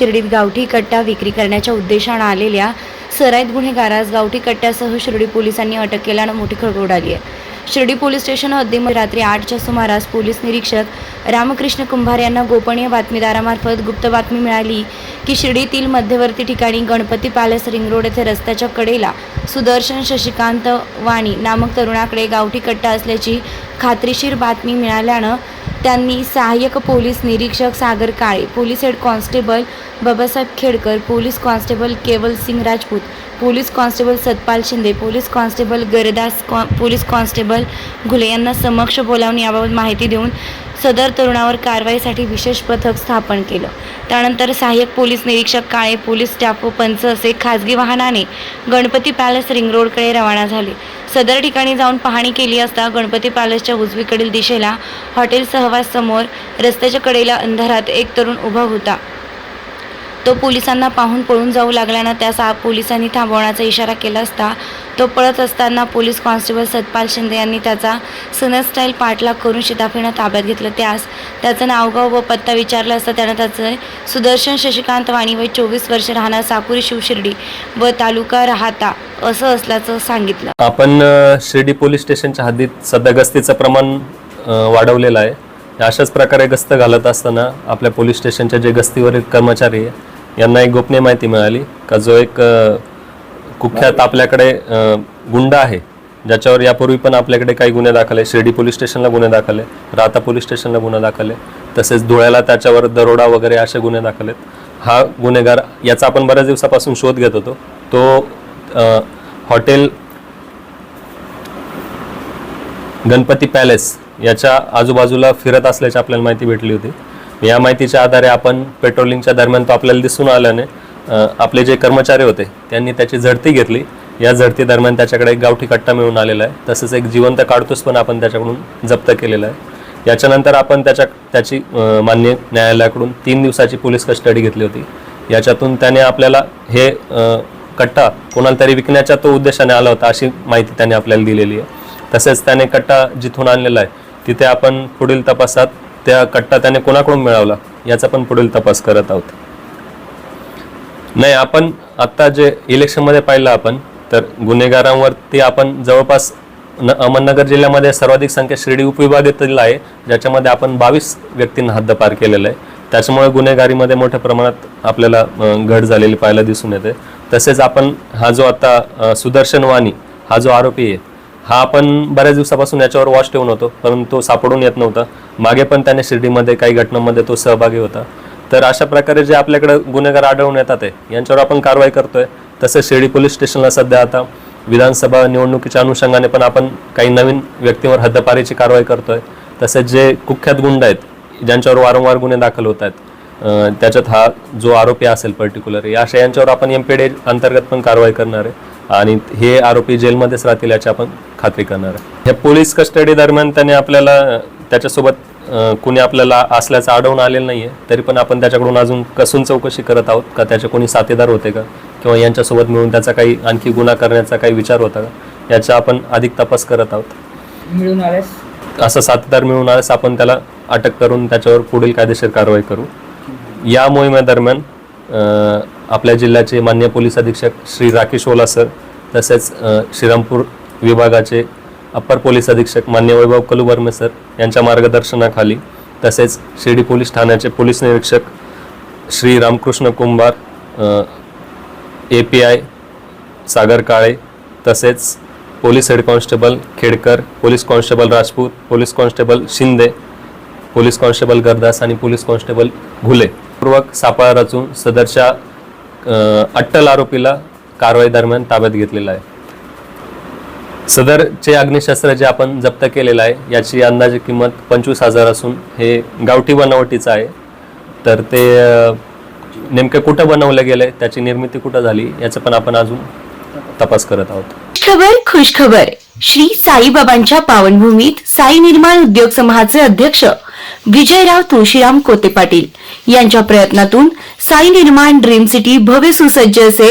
शिर्डीत गावठी कट्टा विक्री करण्याच्या उद्देशानं आलेल्या सराईत गुन्हेगारास गावठी कट्ट्यासह शिर्डी पोलिसांनी अटक केल्यानं मोठी खळबळ उडाली आहे. शिर्डी पोलीस स्टेशन हद्दीमध्ये रात्री आठच्या सुमारास पोलीस निरीक्षक रामकृष्ण कुंभार यांना गोपनीय बातमीदारामार्फत गुप्त बातमी मिळाली की शिर्डीतील मध्यवर्ती ठिकाणी गणपती पॅलेस रिंग रोड येथे रस्त्याच्या कडेला सुदर्शन शशिकांत वाणी नामक तरुणाकडे गावठी कट्टा असल्याची खात्रीशीर बातमी मिळाल्यानं त्यांनी सहाय्यक पोलीस निरीक्षक Sagar Kale police head constable Babasaheb Khedkar police constable Kewal Singh Rajput police constable Satpal Shinde police constable Gardas कॉ पोलीस कॉन्स्टेबल घुले यांना समक्ष बोलावून याबाबत माहिती देऊन सदर तरुणावर कारवाईसाठी विशेष पथक स्थापन केलं. त्यानंतर सहाय्यक पोलीस निरीक्षक काळे पोलीस स्टाफ व पंच असे खाजगी वाहनाने गणपती पॅलेस रिंग रोडकडे रवाना झाले. सदर ठिकाणी जाऊन पाहणी केली असता गणपती पॅलेसच्या उजवीकडील दिशेला हॉटेल सहवास समोर रस्त्याच्या कडेला अंधारात एक तरुण उभा होता. तो पोलिसांना पाहून पळून जाऊ लागल्यानं त्यास सा पोलिसांनी थांबवण्याचा इशारा केला असता तो पळत असताना पोलीस कॉन्स्टेबल सतपाल शिंदे यांनी त्याचा सनद स्टाईल पाठलाग करून शिताफीनं ताब्यात घेतलं. त्यास त्याचं नावगाव व पत्ता विचारला असता त्यानं त्याचं सुदर्शन शशिकांत वाणी वय चोवीस वर्ष राहणार साकुरी शिवशिर्डी व तालुका राहता असं असल्याचं सांगितलं. आपण शिर्डी पोलीस स्टेशनच्या हद्दीत सध्या गस्तीचं प्रमाण वाढवलेलं आहे. अशाच प्रकारे गस्त घालत असताना आपल्या पोलीस स्टेशनच्या जे गस्तीवरील कर्मचारी आहे यांना एक गोपनीय माहिती मिळाली का? जो एक कुख्यात आपल्याकडे गुंड आहे ज्याच्यावर यापूर्वी पण आपल्याकडे काही गुन्हे दाखल. आहे शिर्डी पोलीस स्टेशनला गुन्हे दाखल आहे राहता पोलीस स्टेशनला गुन्हा दाखल आहे तसेच धुळ्याला त्याच्यावर दरोडा वगैरे असे गुन्हे दाखल आहेत हा गुन्हेगार याचा आपण बऱ्याच दिवसापासून शोध घेत होतो. तो हॉटेल गणपती पॅलेस याच्या आजूबाजूला फिरत असल्याची आपल्याला माहिती भेटली होती. या माहितीच्या आधारे आपण पेट्रोलिंगच्या दरम्यान तो आपल्याला दिसून आल्याने आपले जे कर्मचारी होते त्यांनी त्याची झडती घेतली. या झडती दरम्यान त्याच्याकडे एक गावठी कट्टा मिळून आलेला आहे. तसंच एक जिवंत काढतोस पण आपण त्याच्याकडून जप्त केलेला आहे. याच्यानंतर आपण त्याच्या त्याची मान्य न्यायालयाकडून तीन दिवसाची पोलीस कस्टडी घेतली होती. याच्यातून त्याने आपल्याला हे कट्टा कोणाला तरी विकण्याच्या तो उद्देशाने आला होता अशी माहिती त्याने आपल्याला दिलेली आहे. तसेच त्याने कट्टा जिथून आणलेला आहे तिथे आपण पुढील तपासात त्या कट्टा त्याने कोणाकडून मिळवला याचा पण पुढील तपास करत आहोत. नाही आपण आत्ता जे इलेक्शनमध्ये पाहिलं आपण तर गुन्हेगारांवरती आपण जवळपास न अहमदनगर जिल्ह्यामध्ये सर्वाधिक संख्या शिर्डी उपविभागातील आहे ज्याच्यामध्ये आपण बावीस व्यक्तींना हद्दपार केलेलं आहे. त्याच्यामुळे गुन्हेगारीमध्ये मोठ्या प्रमाणात आपल्याला घट झालेली पाहायला दिसून येते. तसेच आपण हा जो आता सुदर्शन वाणी हा जो आरोपी आहे हा आपण बऱ्याच दिवसापासून याच्यावर वॉच ठेवून होतो परंतु सापडून येत नव्हता. मागे पण त्याने शिर्डीमध्ये काही घटनांमध्ये तो सहभागी होता. तर अशा प्रकारे जे आपल्याकडे गुन्हेगार आढळून येतात यांच्यावर आपण कारवाई करतोय. तसेच शिर्डी पोलीस स्टेशनला सध्या आता विधानसभा निवडणुकीच्या अनुषंगाने पण आपण काही नवीन व्यक्तींवर हद्दपारीची कारवाई करतोय. तसेच जे कुख्यात गुंड आहेत ज्यांच्यावर वारंवार गुन्हे दाखल होत आहेत त्याच्यात हा जो आरोपी असेल पर्टिक्युलर या अशा यांच्यावर आपण एम पी अंतर्गत पण कारवाई करणार आहे. आणि हे आरोपी जेलमध्येच राहतील याची आपण खात्री करणार आहे. या पोलीस कस्टडी दरम्यान त्याने आपल्याला त्याच्यासोबत कुणी आपल्याला असल्याचं आढळून आलेलं नाही आहे तरी पण आपण त्याच्याकडून अजून कसून चौकशी करत आहोत का? त्याचे कोणी साथीदार होते का? किंवा यांच्यासोबत मिळून त्याचा काही आणखी गुन्हा करण्याचा काही विचार होता का? याचा आपण अधिक तपास करत आहोत. मिळून आल्यास? असा साथीदार मिळून आल्यास आपण त्याला अटक करून त्याच्यावर पुढील कायदेशीर कारवाई करू. या मोहिमेदरम्यान आपल्या जिल्ह्याचे मान्य पोलीस अधीक्षक श्री राकेश ओला सर तसेच श्रीरामपूर विभागाचे अप्पर पोलीस अधीक्षक मान्य वैभव कलुवर्मे सर यांच्या मार्गदर्शनाखाली तसेच शिर्डी पोलीस ठाण्याचे पोलीस निरीक्षक Shri Ramkrishna Kumbhar A P I Sagar Kale तसेच police head constable Khedkar police constable Rajput police constable Shinde police constable Gardas आणि पोलीस कॉन्स्टेबल घुले. पूर्वक सापळा रचून सदरच्या अट्टल आरोपीला कारवाई दरम्यान ताब्यात घेतलेला आहे. सदरचे अग्निशस्त्र जे आपण जप्त केलेलं आहे याची अंदाजे किंमत पंचवीस हजार असून हे गावठी बनावटीचं आहे. तर ते नेमकं कुठं बनवलं गेलंय त्याची निर्मिती कुठं झाली याचं पण आपण अजून तपास करत आहोत. खबर खुश खबर. श्री साईबाबांच्या पावनभूमीत साई निर्माण उद्योग समूहाचे अध्यक्ष विजयराव तुळशीराम कोते पाटील यांच्या प्रयत्नातून साई निर्माण ड्रीम सिटी भव्य सुसज्ज असे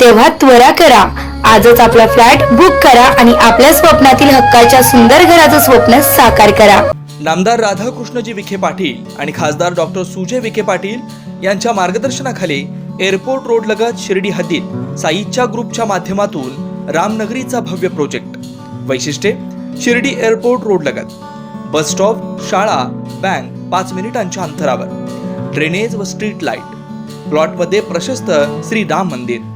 तेव्हा त्वरा करा. आजच आपला फ्लॅट बुक करा आणि आपल्या स्वप्नातील हक्काच्या सुंदर घराचं स्वप्न साकार करा. नामदार राधाकृष्णजी विखे पाटील आणि खासदार डॉक्टर सुजय विखे पाटील यांच्या मार्गदर्शनाखाली एअरपोर्ट रोड लगत शिर्डी हद्दीत साईच्या ग्रुपच्या माध्यमातून रामनगरीचा भव्य प्रोजेक्ट. वैशिष्ट्ये शिर्डी एअरपोर्ट रोड लगत. बस स्टॉप शाळा बँक पाच मिनिटांच्या अंतरावर. ड्रेनेज व स्ट्रीट लाइट. प्लॉटमध्ये प्रशस्त श्री राम मंदिर.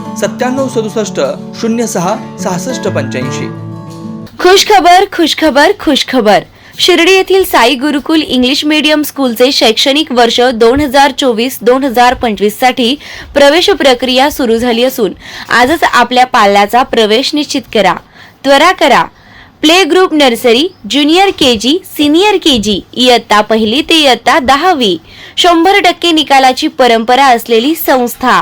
सत्त्याण्णव सदुसष्ट शून्य सहा सहासष्ट पंच्याऐंशी. खुश खबर खुश खबर खुश खबर शिर्डी येथील साई गुरुकुल इंग्लिश मीडियम स्कूलचे शैक्षणिक वर्ष दोन हजार चोवीस दोन हजार पंचवीससाठी प्रवेश प्रक्रिया सुरू झाली असून आजच आपल्या पाल्याचा प्रवेश निश्चित करा. त्वरा करा. Play group nursery junior K G senior K G इयत्ता पहिली ते इयत्ता दहावी. शंभर टक्के निकालाची परंपरा असलेली संस्था.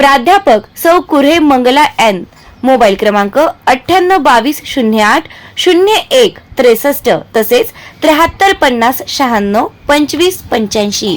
प्राध्यापक सौ कुऱ्हे मंगला एन. मोबाईल क्रमांक अठ्ठ्याण्णव बावीस शून्य आठ शून्य एक त्रेसष्ट तसेच त्र्याहत्तर पन्नास शहाण्णव पंचवीस पंच्याऐंशी.